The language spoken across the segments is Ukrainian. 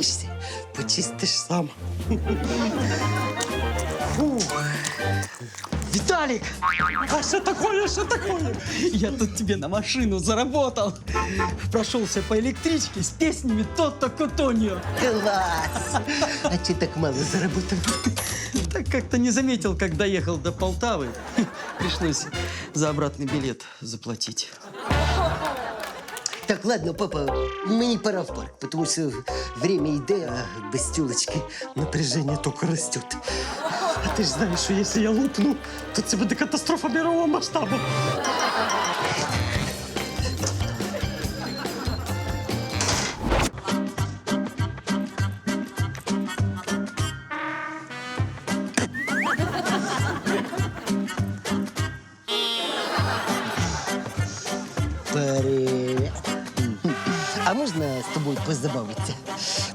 помиєшся, почистиш сам. Фух. Виталик! А что такое, что такое? Я тут тебе на машину заработал. Прошелся по электричке с песнями Тото Котоньо. Клас! А чи так мало заработав? Так как-то не заметил, как доехал до Полтавы. Пришлось за обратный билет заплатить. Так, ладно, папа, мені пора в парк, тому що время йде, а без тілочки напряжение тільки росте. А ты ж знаешь, что если я лупну, то це буде катастрофа мирового масштаба. А можна з тобою позабавитися?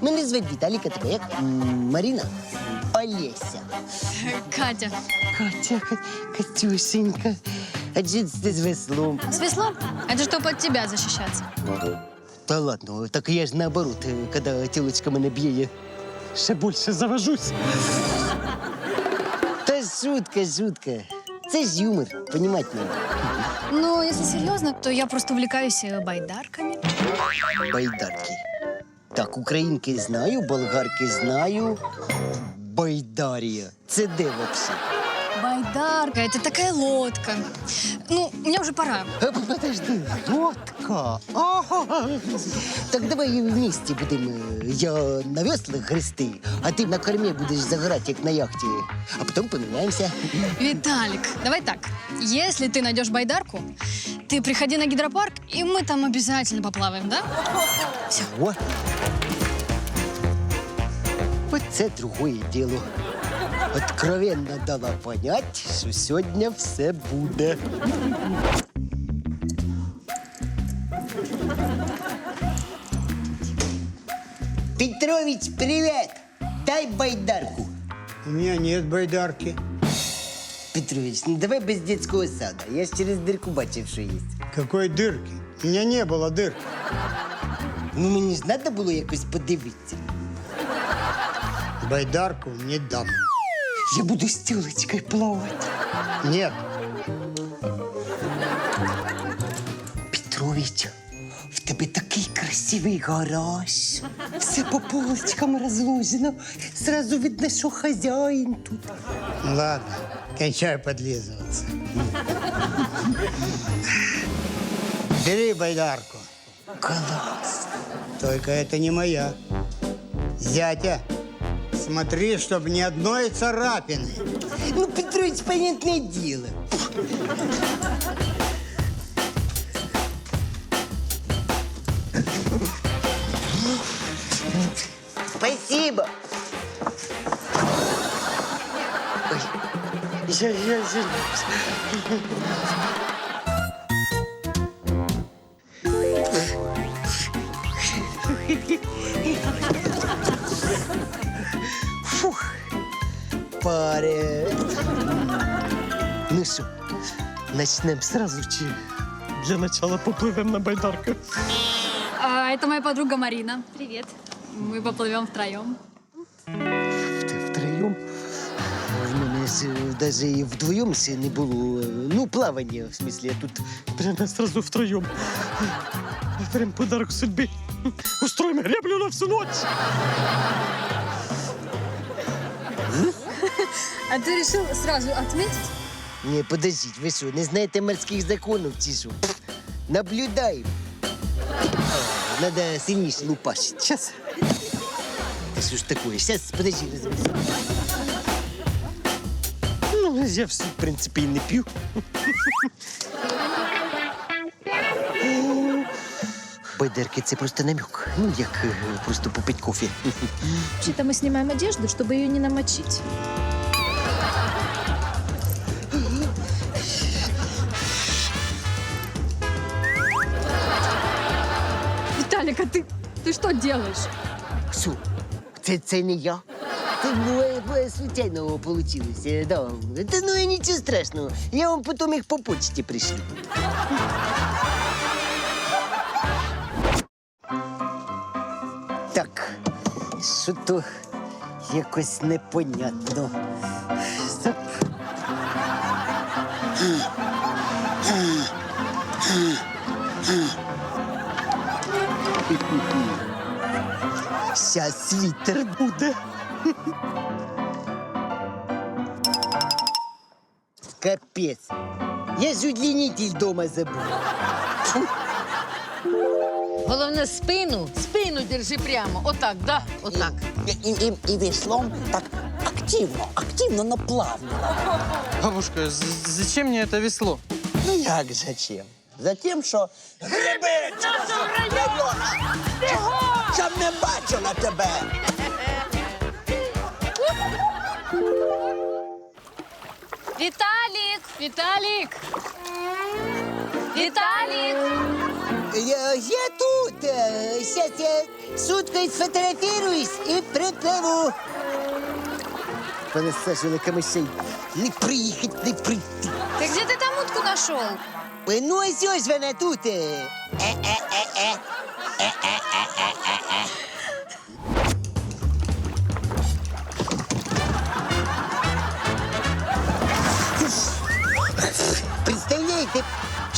Мене звати Віталік, а тебе як? М, Маріна? Олеся. Катя. Катя, Ка- Катюшенька. А джинс ти з веслом. С веслом? Это чтобы от тебя защищаться. Та ладно, так я ж наоборот, е, коли тілочка мене б'є, я ще більше завожусь. Та шутка, шутка. Це ж юмор, понімати надо. Ну, если серьезно, то я просто увлекаюсь э, байдарками. Байдарки. Так, українки знаю, болгарки знаю. Байдарія. Це де вообще? Байдарка — это такая лодка. Ну, мне уже пора. А, Подожди, лодка. Ага. Так давай вместе будемо. Я на веслах грести, а ти на кормі будеш загорати, як на яхті. А потім поміняємося. Виталик, давай так. Если ты найдешь байдарку, ты приходи на гидропарк, и мы там обязательно поплаваем, да? О. Оце другое діло. Откровенно дала понять, що сьогодні все буде. Петрович, привет! Дай байдарку. У меня нет байдарки. Петрович, ну давай без детского сада. Я ж через дырку бачив, що є. Какой дырки? У меня не было дырки. Ну мені ж треба було якось подивитися. Байдарку не дам. Я буду з тілочкою плавати. Нет. Петрович, в тебе такий красивий гараж. Все по полочкам розложено. Сразу видно, що хазяїн тут. Ладно, кончай подлизываться. Бери байдарку. Клас. Только это не моя. Зятя, смотри, чтобы ни одной царапины. Ну, Петрович, понятне діло. Спасибо. Ой, я, я. Фух. Паре. Ну що, начнем сразу чи Для начала поплывем на байдарках. А, это моя подруга Марина. Привет. Мы поплывем втроем. в- втроєм? В мене ж навіть і вдвоєм ще не було. е, Ну, плавання, в смысле, я тут Прямо сразу втроем. Прям подарок судьбе. Устроим греблю на всю ночь. А ты решил сразу отметить? Не, подождіть, ви що, не знаєте морських законів чи що? Наблюдаємо. А, Надо сильніше лупашить. Сейчас. Та що ж такое? Сейчас, подожди, розберусь. Ну, я все, в принципі, і не п'ю. Байдерки це просто намек. Ну, як е, просто попить кофе. Вообще-то мы снимаем одежду, чтобы ее не намочить. Виталик, а ты, ты что делаешь? Що? це, це не я. Це моє случайно вийшло. Да. Та ну і нічого страшного. Я вам потім їх по почті пришлю. Так, що то якось непонятно. Щас вітер буде. Капець. Я ж удлінитель дома забув. Головне спину, спину держи прямо. Отак, да? Отак. І, і, і веслом так активно, активно, но плавно. Бабушка, зачем мне это весло? Ну як зачем? Затем, що гриби! Щоб не бачила тебе! Виталик! Виталик! Виталик! Я, я тут. Е, Щас я суткою сфотографіруюсь і припливу. Понасажили камишей. Не приїхать, не прийти. Ты где ты там утку нашел? Ну, ось ось вона тут. Е-е-е-е. Е-е-е-е-е.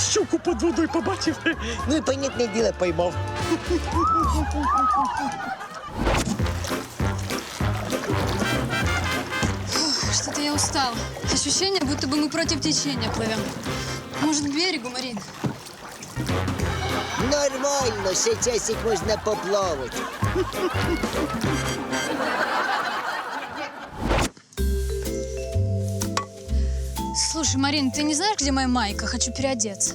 щуку під водою побачив. Ну і, понятне діло, поймав. Что-то я устала. Ощущение, будто бы мы против течения плывем. Может, к берегу, Марин? Нормально, ще часик можна поплавати. Слушай, Марин, ты не знаешь, где моя майка? Хочу переодеться.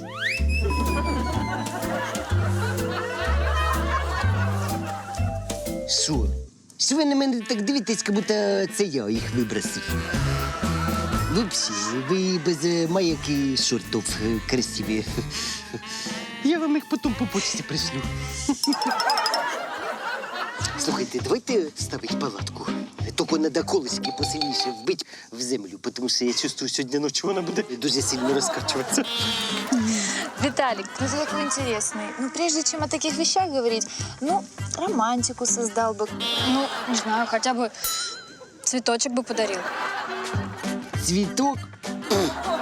Що? Що ви на мене так дивитесь, як будто це я їх вибросив? Взагалі, ви без е, майок і шортів е, красиві. Я вам їх потім по почті пришлю. Слухайте, давайте ставити палатку. Тільки треба колоски посильніше вбити в землю, тому що я чувствую, сьогодні ночі вона буде дуже сильно розкачуватися. Виталик, ну ты такой интересный. Ну, прежде чем о таких вещах говорить, ну, романтику создал бы. Ну, не знаю, хотя бы цветочек бы подарил. Цвіток?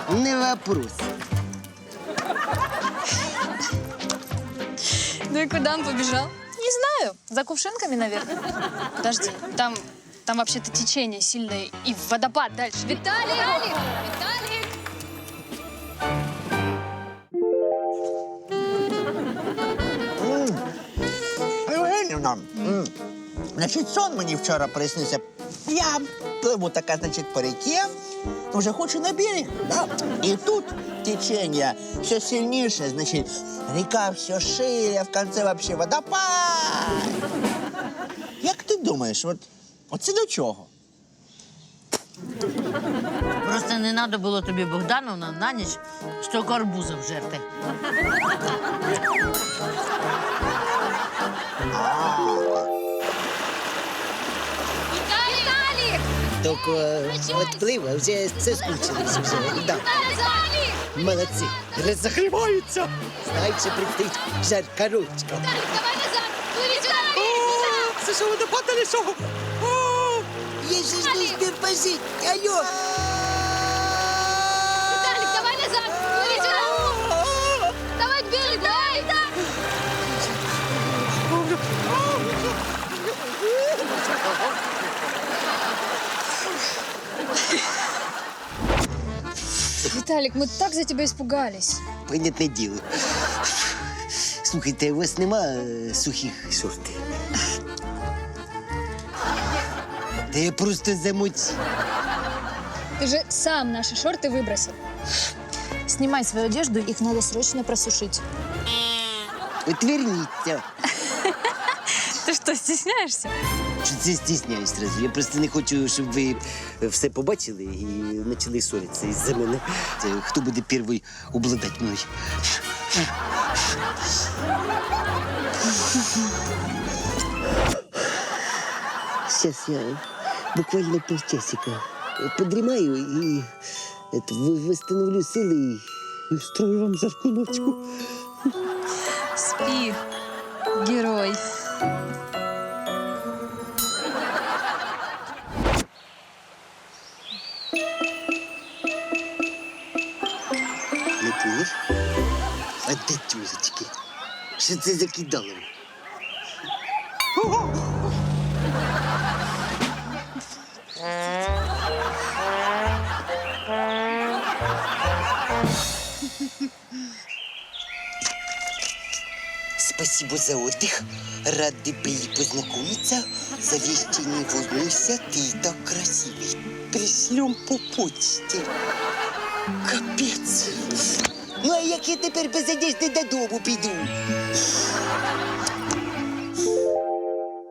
М, Не вопрос. Ну и куда он побежал? Не знаю, за кувшинками, наверное. Подожди, там, там вообще-то течение сильное и водопад дальше. Виталик! Виталик! Виталик! Євгенівна, м, значить, сон мені вчора приснився. Я пливу така, значить, по ріки, вже хочу на берег. Да? І тут течення все сильніше, значить, ріка все шире, в кінці взагалі водопад. Як ти думаєш, от, Оце до чого? Просто не треба було тобі, Богдановна, на ніч стільки арбузів жерти. Виталик! Тільки відплив, а вже соскучились вже. Да. Виталик! Молодці. Що предстоїть жарка ручка. Виталик, давай назад! Сюда! Це що, водопад или що? Я же ж не успів пожити. Алло. Виталик, давай назад! Плыви сюда! Давай к берегу! Давай! Виталик, мы так за тебя испугались. Понятне діло. Слухайте, у вас нема е, сухих шортів? Та я просто замочив. Ты же сам наши шорты выбросил. Снимай свою одежду, их надо срочно просушить. Отверніться. Ты что, стесняешься? Що це стісняюсь сразу. Я просто не хочу, щоб ви все побачили і почали ссоритися із-за мене. Це хто буде перший обладати мною? Сейчас я буквально полчасика. Подрімаю і вистановлю сили і встрою вам заркуночку. Спів, герой. Не чуєш? А де тюзочки? Що це закидало? Спасибо за отдых. Рады были познакомиться. За вещи не волнуйся, ты так красивый. Пришлем по почте. Капець. Ну, а як я тепер без одежди додому піду?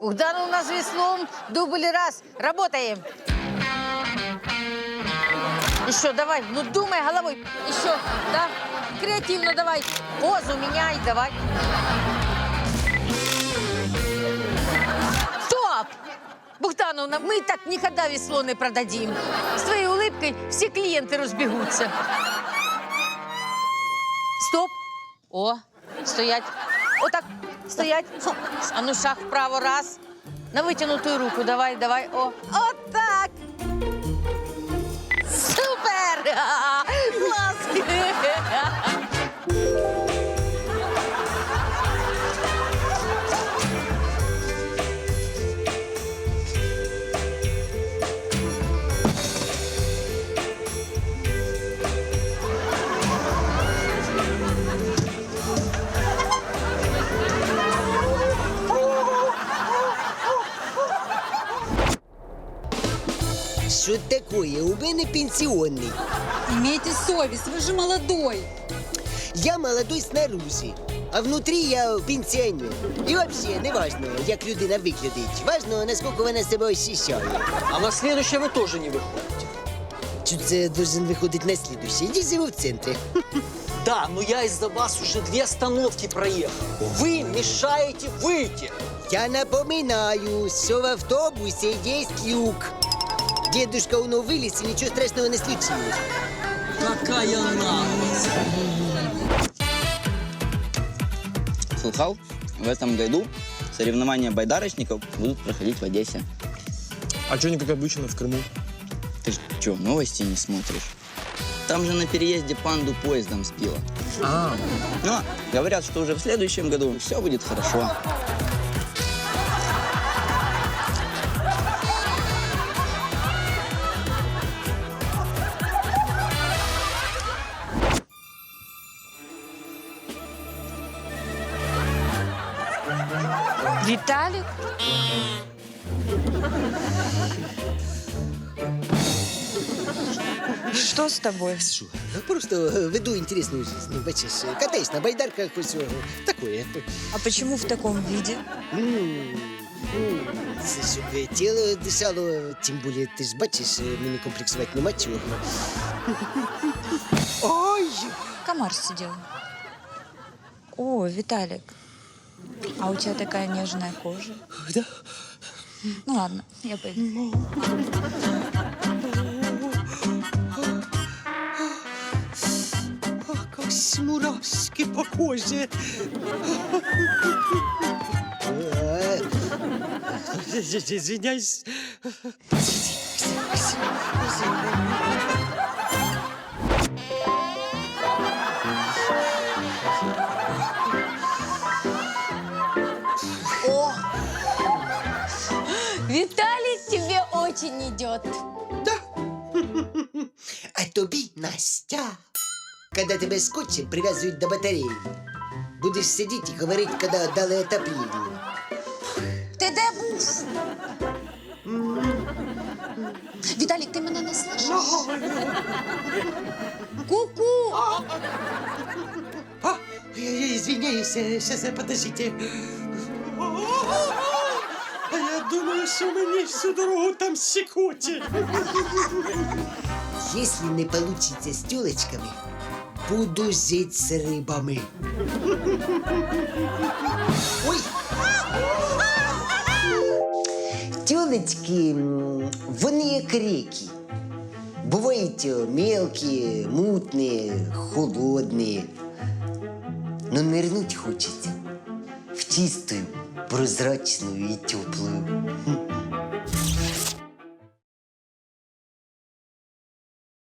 Богдан у нас веслом, дубль раз. Работаем. Еще давай, ну думай головой. Еще, да? Креативно давай. Позу меняй, давай. Стоп! Богдановна, мы так никогда весло не продадим. С твоей улыбкой все клиенты разбегутся. Стоп. О, стоять. Отак, стоять. А ну шаг вправо, раз. На вытянутую руку, давай, давай. О, вот так. Супер! Класс! Що таке? У мене пенсіонний. Имейте совесть, вы же молодой. Я молодой снаружи, а внутрі я пенсіонер. І взагалі не важно, як людина виглядить. Важно, наскільки вона себе ощущає. А на следующее вы тоже не выходите. Чи це должен виходити на слідуще? Іди живу в центрі. Да, но я из-за вас уже две остановки проехал. Вы мешаете выйти. Я напоминаю, що в автобусі є люк. Дедушка уно виліз і нічого страшного не случилось. Какая наглость. Слыхал? В этом году соревнования байдарочников будут проходить в Одессе. А что не как обычно в Крыму? Ты что, новости не смотришь? Там же на переезде панду поездом сбила. А, Но говорят, что уже в следующем году все будет хорошо. Виталик? Что с тобой? Що? Просто е, веду інтересну жизнь. Бачиш, катаюсь на байдарках, ось о, такое. А почему в таком виде? Ну, ну, це щоб е, тіло дишало, тим більше, ти ж бачиш, е, мені комплексувати нема чого. Ой! Комар сидел. О, Виталик. А у тебя такая нежная кожа. Да? Ну ладно, я пойду. Как мурашки по коже. Э, Извиняюсь. Очень идет. А тобі, Настя, когда тебе скотчем прив'язують до батареї, будеш сидіти і говорити, коли дали отоплення. Ти де був? Виталик, ты меня не слышишь? Ку-ку! А, я, я извиняюсь, сейчас, подождите А я думаю, що мені всю дорогу там щекоче. Если не получится с тёлочками, буду жить с рыбами. Ой! Тёлочки, м, вони як реки. Бувають е, мелкі, мутні, холодні. Но нырнуть хочется в чистую, прозрачную и теплую.